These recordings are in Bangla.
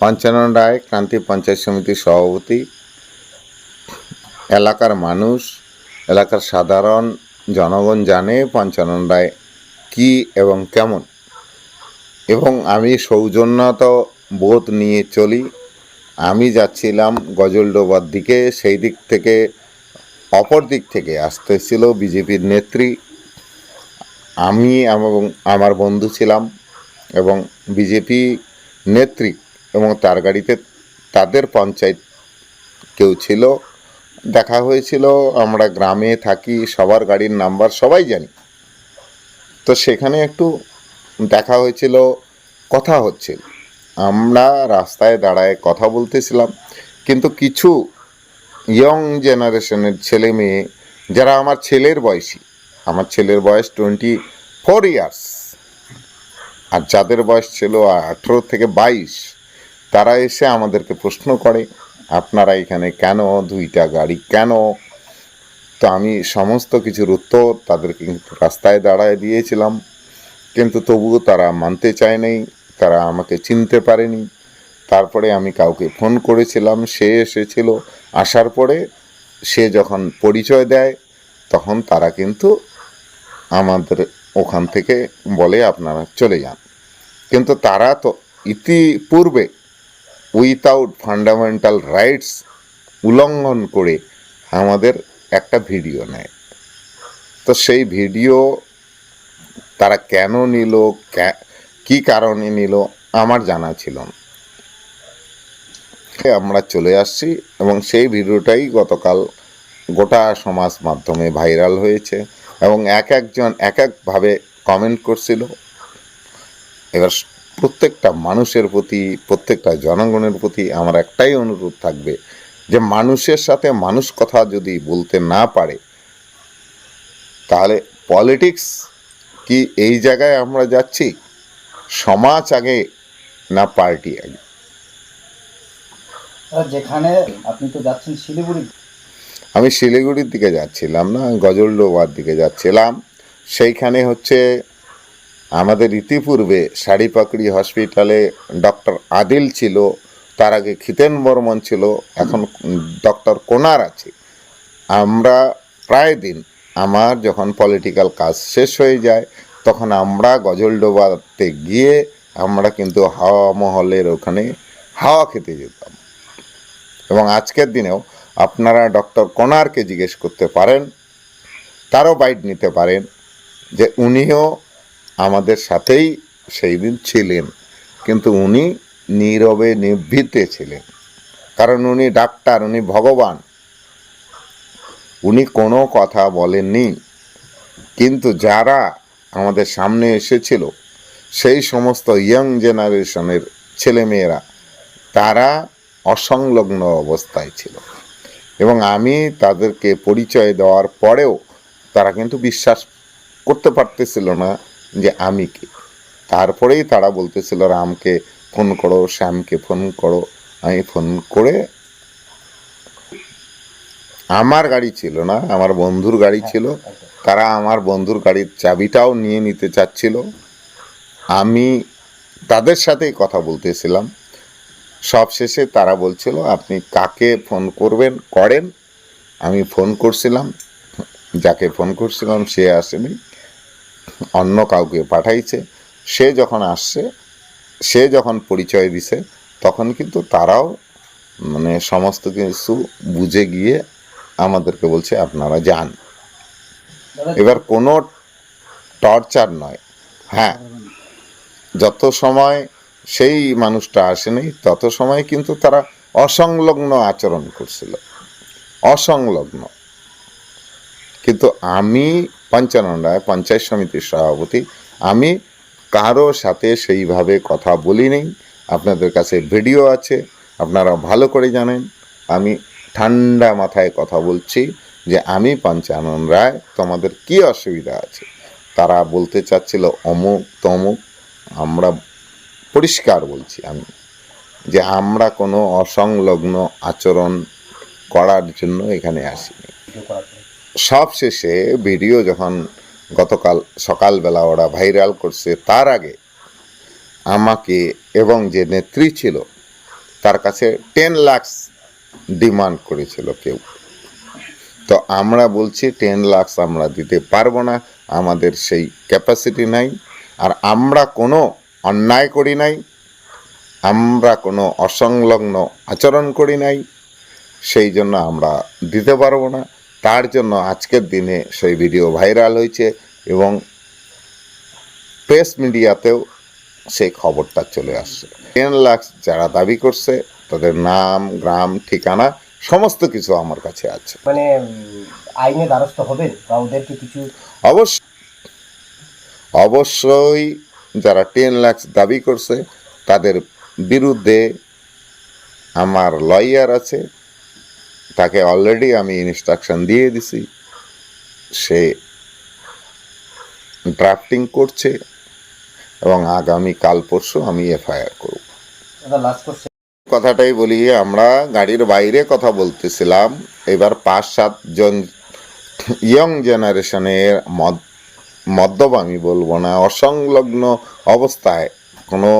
পঞ্চানন রায় ক্রান্তি পঞ্চায়েত সমিতির সভাপতি, এলাকার মানুষ, এলাকার সাধারণ জনগণ জানে পঞ্চানন রায় কী এবং কেমন। এবং আমি সৌজন্যত বোধ নিয়ে চলি। আমি যাচ্ছিলাম গজলডোবার দিকে, সেই দিক থেকে অপর দিক থেকে আসতে আসতেছিল বিজেপির নেত্রী। আমি এবং আমার বন্ধু ছিলাম এবং বিজেপি নেত্রী এবং তার গাড়িতে তাদের পঞ্চায়েত কেউ ছিল, দেখা হয়েছিল, আমরা গ্রামে থাকি, সবার গাড়ির নাম্বার সবাই জানি। তো সেখানে একটু দেখা হয়েছিল, কথা হচ্ছিল। আমরা রাস্তায় দাঁড়ায় কথা বলতেছিলাম, কিন্তু কিছু ইয়ং জেনারেশনের ছেলে মেয়ে, যারা আমার ছেলের বয়সী, আমার ছেলের বয়স টোয়েন্টি ফোর ইয়ার্স আর যাদের বয়স ছিল আঠেরো থেকে বাইশ, তারা এসে আমাদেরকে প্রশ্ন করে, আপনারা এখানে কেন দুইটা গাড়ি কেন? তো আমি সমস্ত কিছুর উত্তর তাদেরকে কিন্তু রাস্তায় দাঁড়ায় দিয়েছিলাম। কিন্তু তবুও তারা মানতে চায়নি তারা আমাকে চিনতে পারেনি। তারপরে আমি কাউকে ফোন করেছিলাম, সে এসেছিল। আসার পরে সে যখন পরিচয় দেয়, তখন তারা কিন্তু আমাদের ওখান থেকে বলে, আপনারা চলে যান। কিন্তু তারা তো ইতিপূর্বে উইথাউট ফান্ডামেন্টাল রাইটস উল্লঙ্ঘন করে আমাদের একটা ভিডিও নেয়। তো সেই ভিডিও তারা কেন নিল কে- কি কারণে নিল, আমার জানা ছিল না। আমরা চলে আসছি এবং সেই ভিডিওটাই গতকাল গোটা সমাজ মাধ্যমে ভাইরাল হয়েছে এবং এক একজন এক একভাবে কমেন্ট করছিল। এবার প্রত্যেকটা মানুষের প্রতি প্রত্যেকটা জনগণের প্রতি আমার একটাই অনুরোধ থাকবে যে মানুষের সাথে মানুষ কথা যদি বলতে না পারে তাহলে পলিটিক্স কি এই জায়গায় আমরা যাচ্ছি? সমাজ আগে না পার্টি আগে? যেখানে আপনি তো যাচ্ছেন শিলিগুড়ি। আমি শিলিগুড়ির দিকে যাচ্ছিলাম না গজলডোবার দিকে যাচ্ছিলাম। সেইখানে হচ্ছে আমাদের ইতিপূর্বে শাড়িপাকড়ি হসপিটালে ডক্টর আদিল ছিল, তার আগে খিতেন বর্মন ছিল, এখন ডক্টর কোনার আছে। আমরা প্রায় দিন, আমার যখন পলিটিক্যাল কাজ শেষ হয়ে যায়, তখন আমরা গজলডোবাতে গিয়ে আমরা কিন্তু হাওয়া মহলের ওখানে হাওয়া খেতে যেতাম। এবং আজকের দিনেও আপনারা ডক্টর কোনারকে জিজ্ঞেস করতে পারেন, তারও বাইট নিতে পারেন যে উনিও আমাদের সাথেই সেই দিন ছিলেন। কিন্তু উনি নীরবে নিভৃতে ছিলেন। কারণ উনি ডাক্তার, উনি ভগবান। উনি কোনো কথা বলেননি। কিন্তু যারা আমাদের সামনে এসেছিল, সেই সমস্ত ইয়াং জেনারেশনের ছেলেমেয়েরা, তারা অসংলগ্ন অবস্থায় ছিল। এবং আমি তাদেরকে পরিচয় দেওয়ার পরেও তারা কিন্তু বিশ্বাস করতে পারতেছিল না যে আমি কে? তারপরেই তারা বলতেছিল রামকে ফোন করো শ্যামকে ফোন করো। আমি ফোন করে আমার গাড়ি ছিল না আমার বন্ধুর গাড়ি ছিল। তারা আমার বন্ধুর গাড়ির চাবিটাও নিয়ে নিতে চাচ্ছিল। আমি তাদের সাথেই কথা বলতেছিলাম। সবশেষে তারা বলছিল আপনি কাকে ফোন করবেন করেন। আমি ফোন করছিলাম। যাকে ফোন করছিলাম সে আসেনি। অন্য কাউকে পাঠাইছে সে যখন আসছে সে যখন পরিচয় দিছে তখন কিন্তু তারাও মানে সমস্ত কিছু বুঝে গিয়ে আমাদেরকে বলছে আপনারা যান। এবার কোনো টর্চার নয়। হ্যাঁ যত সময় সেই মানুষটা আসেনি তত সময় কিন্তু তারা অসংলগ্ন আচরণ করছিল। অসংলগ্ন। কিন্তু আমি পঞ্চানন রায় পঞ্চায়েত সমিতির সভাপতি, আমি কারও সাথে সেইভাবে কথা বলিনি আপনাদের কাছে ভিডিও আছে আপনারা ভালো করে জানেন। আমি ঠান্ডা মাথায় কথা বলছি যে আমি পঞ্চানন রায় তোমাদের কি অসুবিধা আছে? তারা বলতে চাচ্ছিল অমুক তমুক, আমরা পরিষ্কার বলছি আমি যে আমরা কোনো অসংলগ্ন আচরণ করার জন্য এখানে আসিনি। সব শেষে ভিডিও যখন গতকাল সকালবেলা ওরা ভাইরাল করছে, তার আগে আমাকে এবং যে নেত্রী ছিল, তার কাছে টেন লাখস ডিমান্ড করেছিল কেউ। তো আমরা বলছি টেন লাখস আমরা দিতে পারব না, আমাদের সেই ক্যাপাসিটি নাই। আর আমরা কোনো অন্যায় করি নাই, আমরা কোনো অসংলগ্ন আচরণ করি নাই, সেই জন্য আমরা দিতে পারব না। তার জন্য আজকের দিনে সেই ভিডিও ভাইরাল হয়েছে এবং প্রেস মিডিয়াতেও সেই খবরটা চলে আসছে। টেন লাখ যারা দাবি করছে তাদের নাম গ্রাম ঠিকানা সমস্ত কিছু আমার কাছে আছে। মানে আইনে দ্বারস্থ হবেন? বা ওদেরকে কিছু অবশ্য অবশ্যই যারা টেন লাখ দাবি করছে তাদের বিরুদ্ধে আমার লয়ার আছে। তাকে অলরেডি আমি ইনস্ট্রাকশন দিয়ে দিছি। সে ড্রাফটিং করছে এবং আগামী কাল পরশু আমি এফআইআর করব। কথাটাই বলি আমরা গাড়ির বাইরে কথা বলতেছিলাম। এবার পাঁচ সাতজন ইয়ং জেনারেশনের মদ মদ্যপ আমি বলব না অসংলগ্ন অবস্থায় কোনো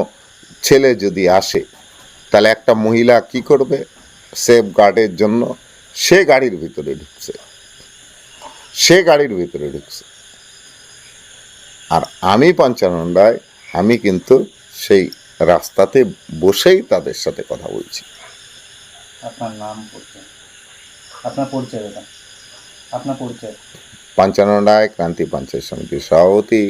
ছেলে যদি আসে তাহলে একটা মহিলা কি করবে? সেফ গার্ডের জন্য সে গাড়ির ভিতরে ঢুকছে। সে গাড়ির ভিতরে ঢুকছে। আর আমি পঞ্চানন্দায় আমি কিন্তু সেই রাস্তাতে বসেই তাদের সাথে কথা বলছি। আপনার নাম আপনার পরিচয় আপনার পরিচয়? পঞ্চানন্দায় ক্রান্তি পঞ্চায়েত সমিতির সভাপতি